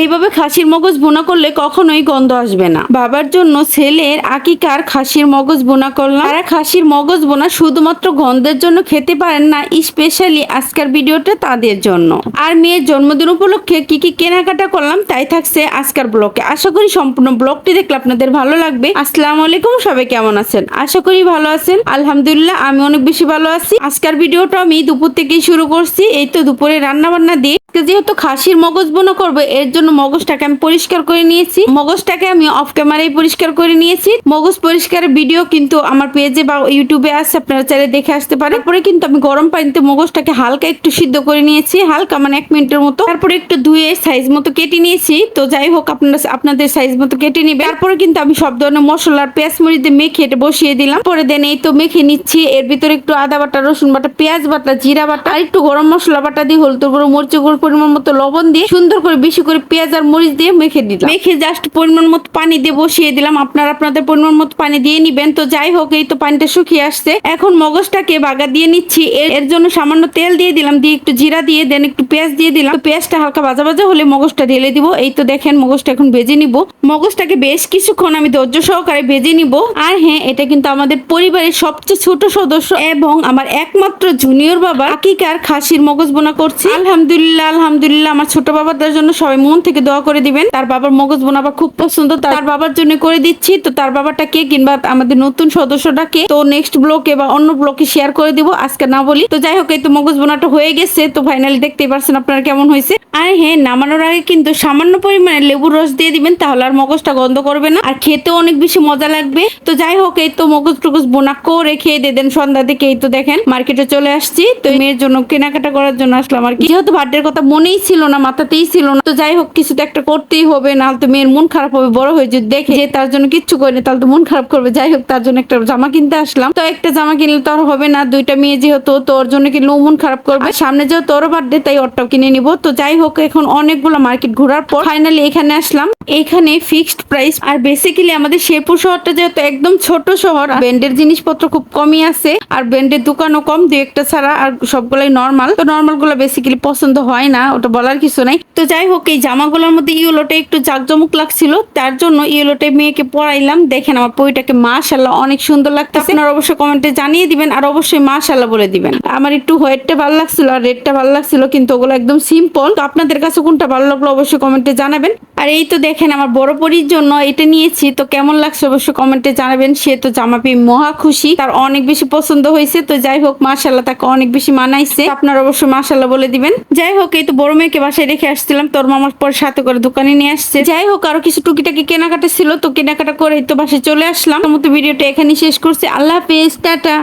এইভাবে খাসির মগজ বোনা করলে কখনোই গন্ধ আসবে না। বাবার জন্য ছেলের আকিকার খাসির মগজ বোনা করলাম। তারা খাসির মগজ বোনা শুধুমাত্র গন্ধের জন্য খেতে পারেন না, স্পেশালি আজকের ভিডিওটা তাদের জন্য। আর মেয়ের জন্মদিন উপলক্ষে কি কি কেনাকাটা করলাম তাই থাকছে আজকের ব্লকে আশা করি সম্পূর্ণ ব্লগটি দেখলে আপনাদের ভালো লাগবে। আসসালামু আলাইকুম, সবাই কেমন আছেন? আশা করি ভালো আছেন। আলহামদুলিল্লাহ, আমি অনেক বেশি ভালো আছি। আজকের ভিডিওটা আমি দুপুর থেকেই শুরু করছি। এই তো দুপুরে রান্না বান্না দিয়ে যেহেতু খাসির মগজ বোনা করবে, এর জন্য মগজটাকে আমি পরিষ্কার করে নিয়েছি। মগজটাকে আমি অফ ক্যামেরায় পরিষ্কার করে নিয়েছি। মগজ পরিষ্কারের ভিডিও কিন্তু আমার পেজে বা ইউটিউবে আছে, আপনারা চাইলে দেখে আসতে পারেন। তারপরে কিন্তু আমি গরম পানিতে মগজটাকে হালকা একটু সিদ্ধ করে নিয়েছি, হালকা মানে এক মিনিটের মতো। তারপরে একটু ধুয়ে সাইজ মতো কেটে নিয়েছি। তো যাই হোক, আপনারা আপনাদের সাইজ মতো কেটে নিবে তারপরে কিন্তু আমি সব ধরনের মশলার পেঁয়াজ দিয়ে মেখে এটা বসিয়ে দিলাম। পরে দেন এই তো মেখে নিচ্ছি। এর ভিতরে একটু আদা বাটা, রসুন বাটা, পেঁয়াজ বাটা, জিরা বাটা, আর একটু গরম মশলা বাটা দিয়ে হলুদ গুঁড়ো মরিচ গুঁড়ো পরিমাণ মতো লবণ দিয়ে সুন্দর করে বেশি করে পেঁয়াজ আর মরিচ দিয়ে মেখে দিলাম। মেখে জাস্ট পরিমাণ মতো পানি দিয়ে বসিয়ে দিলাম। আপনারা আপনাদের পরিমাণ মতো পানি দিয়ে নিবেন। তো যাই হোক, এই তো পানিটা শুকিয়ে আসছে। এখন মগজটাকে বাগা দিয়ে নিচ্ছি। এর জন্য সামান্য তেল দিয়ে দিলাম। দিয়ে একটু জিরা দিয়ে দেন একটু পেঁয়াজ দিয়ে দিলাম। পেঁয়াজটা হালকা ভাজা ভাজা হলে মগজটা ঢেলে দিব। এই তো দেখেন, মগজটা এখন ভেজে নিব। মগজটাকে বেশ কিছুক্ষণ আমি ধৈর্য সহকারে ভেজে নিব। আর হ্যাঁ এটা কিন্তু আমাদের পরিবারের সবচেয়ে ছোট সদস্য এবং আমার একমাত্র জুনিয়র বাবা আকিকার খাসির মগজ বোনা করছে। আলহামদুলিল্লাহ আলহামদুলিল্লাহ, আমার ছোট বাবাদের জন্য সবাই মন থেকে দোয়া করে দিবেন। তার বাবার মগজ বোনা আমার খুব পছন্দ। তার বাবার জন্য করে দিচ্ছি। তো তার বাবাটা কে কিংবা আমাদের নতুন সদস্যটা কে? তো নেক্সট ব্লকে বা অন্য ব্লকে শেয়ার করে দিব, আজকে না বলি। তো যাই হোক, এই তো মগজ বোনাটা হয়ে গেছে। তো ফাইনালি দেখতেই পারছেন আপনারা কেমন হয়েছে। আর হ্যাঁ নামানোর আগে কিন্তু সামান্য পরিমাণে লেবুর রস দিয়ে দিবেন, তাহলে আর মগজটা গন্ধ করবে না। আর খেতেও অনেক বেশি মজা লাগবে। তো যাই হোক, এই তো মগজ টুগজ বোনা করে খেয়ে দিয়ে দেন সন্ধ্যা দিকে। এই তো দেখেন, মার্কেটে চলে আসছি। তো মেয়ের জন্য কেনাকাটা করার জন্য আসলাম আর কি। যেহেতু বার্থডের কথা মনেই ছিল না, মাথাতেই ছিল না। তো যাই হোক, কিছু তো একটা করতেই হবে না তো মেয়ের মন খারাপ হবে, বড় হয়ে যদি দেখে যে তার জন্য কিচ্ছু করেনি তাহলে তো মন খারাপ করবে। যাই হোক, তার জন্য একটা জামা কিনতে আসলাম। তো একটা জামা কিনলে তো আর হবে না, দুইটা মেয়ে যেহেতু, তো ওর জন্য কিনলেও মন খারাপ করবে। সামনে যেহেতু ওর বার্থডে তাই ওরটাও কিনে নিব। তো যাই হোক, এখন অনেকগুলো মার্কেট ঘোরার পর ফাইনালি এখানে আসলাম। এখানে ফিক্সড প্রাইস আর বেসিক্যালি আমাদের শেরপুর শহরটা যেহেতু একদম ছোট শহর ব্যান্ডের জিনিসপত্র খুব কমই আছে, আর ব্যান্ডের দোকানও কম, দু একটা ছাড়া আর সবগুলাই নর্মাল তো নর্মালগুলো বেসিক্যালি পছন্দ হয় না, ওটা বলার কিছু নাই। তো যাই হোক, এই জামাগুলোর মধ্যে ইউলোটা একটু জাকজমক লাগছিল, তার জন্য ইয়েলোটা মেয়েকে পড়াইলাম দেখেন আমার পইটাকে মাশাল্লাহ অনেক সুন্দর লাগতেছে। আপনারা অবশ্যই কমেন্টে জানিয়ে দিবেন, আর অবশ্যই মাশাল্লাহ বলে দিবেন। আমার একটু হোয়াইটটা ভালো লাগছিল, আর রেডটা ভালো লাগছিল, কিন্তু ওগুলো একদম সিম্পল তো আপনাদের কাছে কোনটা ভালো লাগল অবশ্যই কমেন্টে জানাবেন। আর এই তো দেখেন আমার বড় পরির জন্য এটা নিয়েছি। তো কেমন লাগছে অবশ্যই কমেন্টে জানাবেন। সে তো জামা পেয়ে মহা খুশি। তার অনেক বেশি পছন্দ হয়েছে। তো যাই হোক মাশাল্লাহ তাকে অনেক বেশি মানাইছে। আপনারা অবশ্যই মাশাল্লাহ বলে দিবেন। যাই হোক, এই তো বড় মেয়েকে বাসায় রেখে আসছিলাম। তোর মামার পর সাথে করে দোকানে নিয়ে আসছে। যাই হোক, আরও কিছু টুকিটাকি কেনাকাটা ছিল। তো কেনাকাটা করে তো বাসায় চলে আসলাম। মতো ভিডিওটা এখানে শেষ করছি। আল্লাহ হাফেজ, টাটা।